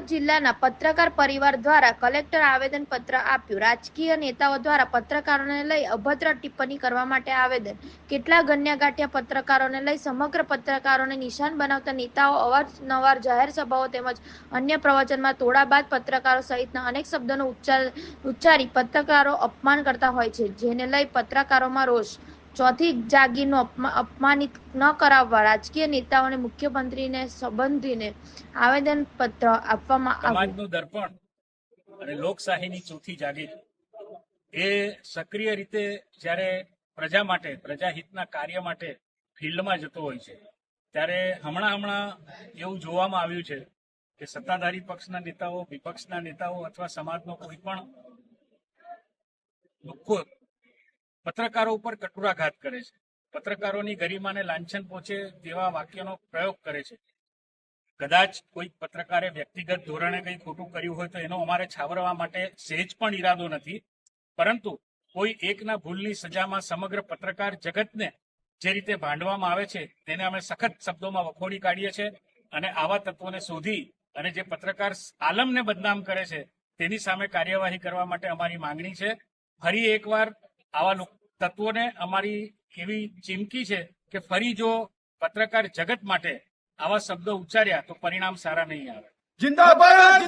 દાહોદ જિલ્લાના પત્રકાર પરિવાર દ્વારા કલેક્ટર આવેદન પત્ર આપ્યું. રાજકીય નેતાઓ દ્વારા પત્રકારોને લઈ અભદ્ર ટિપ્પણી કરવા માટે આવેદન. કેટલા ગણ્યાગાંઠિયા પત્રકારોને લઈ સમગ્ર પત્રકારોને નિશાન બનાવતા નેતાઓ અવારનવાર જાહેર સભાઓ તેમજ અન્ય પ્રવચનમાં તોડા બાદ પત્રકારો સહિતના અનેક શબ્દોનો ઉચ્ચાર ઉચ્ચારી પત્રકારો અપમાન કરતા હોય છે, જેને લઈ પત્રકારોમાં રોષ. ચોથી જાગીરનું અપમા- અપમાનિત ન કરાવવા રાજકીય નેતાઓને, મુખ્યમંત્રીને, સંબંધીને આવેદન પત્ર આપવામાં સમાજનું દર્પણ અને લોકશાહીની ચોથી જાગીર એ સક્રિય રીતે જ્યારે પ્રજા માટે, પ્રજાહિતના કાર્ય માટે ફિલ્ડમાં જતો હોય છે, ત્યારે હમણાં હમણાં એવું જોવામાં આવ્યું છે કે સત્તાધારી પક્ષના નેતાઓ, વિપક્ષના નેતાઓ અથવા સમાજનો કોઈ પણ પત્રકારો ઉપર કટુરાઘાત કરે છે. પત્રકારોની ગરિમાને લાંછન પહોંચે તેવા વાક્યનો પ્રયોગ કરે છે. કદાચ કોઈ પત્રકારે વ્યક્તિગત ધોરણે કંઈ ખોટું કર્યું હોય તો એનો અમારે છાવરવા માટે સહેજ પણ ઈરાદો નથી. પરંતુ કોઈ એકના ભૂલની સજામાં સમગ્ર પત્રકાર જગતને જે રીતે ભાંડવામાં આવે છે તેને અમે સખત શબ્દોમાં વખોડી કાઢીએ છીએ અને આવા તત્વોને શોધી અને જે પત્રકાર આલમને બદનામ કરે છે તેની સામે કાર્યવાહી કરવા માટે અમારી માંગણી છે. ફરી એકવાર આવા તત્વોને અમારી એવી ચીમકી છે કે ફરી જો પત્રકાર જગત માટે આવા શબ્દો ઉચ્ચાર્યા તો પરિણામ સારા નહીં આવે. જિંદાબાદ